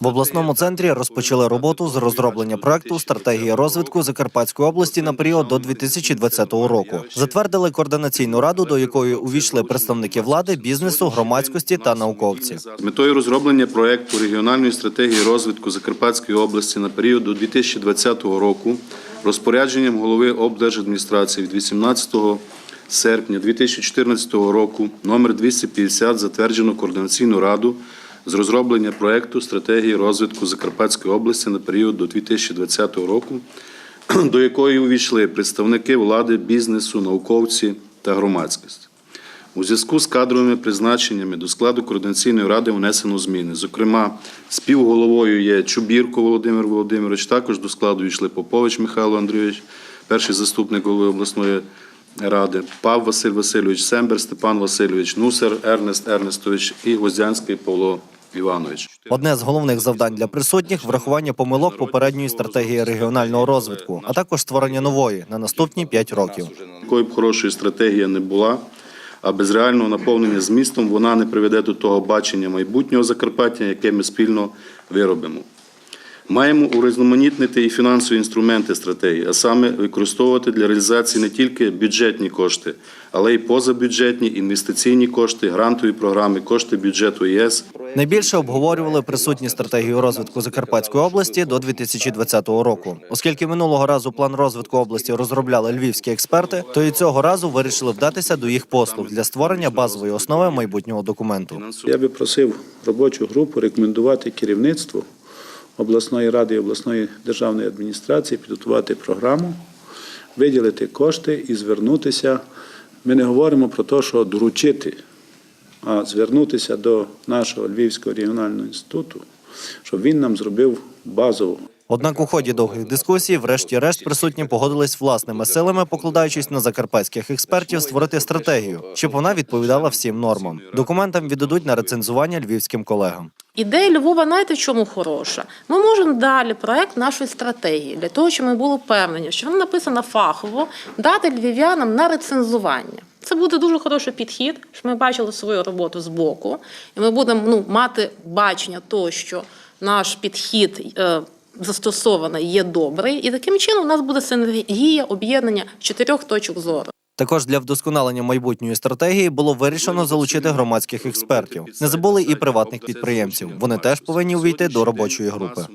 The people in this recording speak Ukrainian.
В обласному центрі розпочали роботу з розроблення проекту стратегії розвитку Закарпатської області на період до 2020 року. Затвердили координаційну раду, до якої увійшли представники влади, бізнесу, громадськості та науковці. Метою розроблення проекту регіональної стратегії розвитку Закарпатської області на період до 2020 року розпорядженням голови облдержадміністрації від 18 серпня 2014 року номер 250 затверджено координаційну раду з розроблення проекту стратегії розвитку Закарпатської області на період до 2020 року, до якої увійшли представники влади, бізнесу, науковці та громадськість. У зв'язку з кадровими призначеннями до складу координаційної ради внесено зміни. Зокрема, співголовою є Чубірко Володимир Володимирович, також до складу йшли Попович Михайло Андрійович, перший заступник голови обласної ради, Пав Василь Васильович Сембер, Степан Васильович Нусер, Ернест Ернестович і Гвоздянський Павло Іванович. Одне з головних завдань для присутніх врахування помилок попередньої стратегії регіонального розвитку, а також створення нової на наступні 5 років. Якою б хорошої стратегії не була, а без реального наповнення змістом вона не приведе до того бачення майбутнього Закарпаття, яке ми спільно виробимо. Маємо урізноманітнити і фінансові інструменти стратегії, а саме використовувати для реалізації не тільки бюджетні кошти, але й позабюджетні інвестиційні кошти, грантові програми, кошти бюджету ЄС. Найбільше обговорювали присутні стратегію розвитку Закарпатської області до 2020 року. Оскільки минулого разу план розвитку області розробляли львівські експерти, то і цього разу вирішили вдатися до їх послуг для створення базової основи майбутнього документу. Я би просив робочу групу рекомендувати керівництву обласної ради і обласної державної адміністрації підготувати програму, виділити кошти і звернутися. Ми не говоримо про те, що доручити, а звернутися до нашого Львівського регіонального інституту, щоб він нам зробив базову Однак у ході довгих дискусій, врешті-решт, присутні погодились власними силами, покладаючись на закарпатських експертів, створити стратегію, щоб вона відповідала всім нормам. Документам віддадуть на рецензування львівським колегам. Ідея Львова, знаєте, в чому хороша? Ми можемо далі проект нашої стратегії для того, щоб ми були впевнені, що вона написана фахово, дати львів'янам на рецензування. Це буде дуже хороший підхід, щоб ми бачили свою роботу з боку, і ми будемо ну, мати бачення того, що наш підхід е, застосований є добрий, і таким чином у нас буде синергія об'єднання чотирьох точок зору. Також для вдосконалення майбутньої стратегії було вирішено залучити громадських експертів. Не забули і приватних підприємців. Вони теж повинні увійти до робочої групи.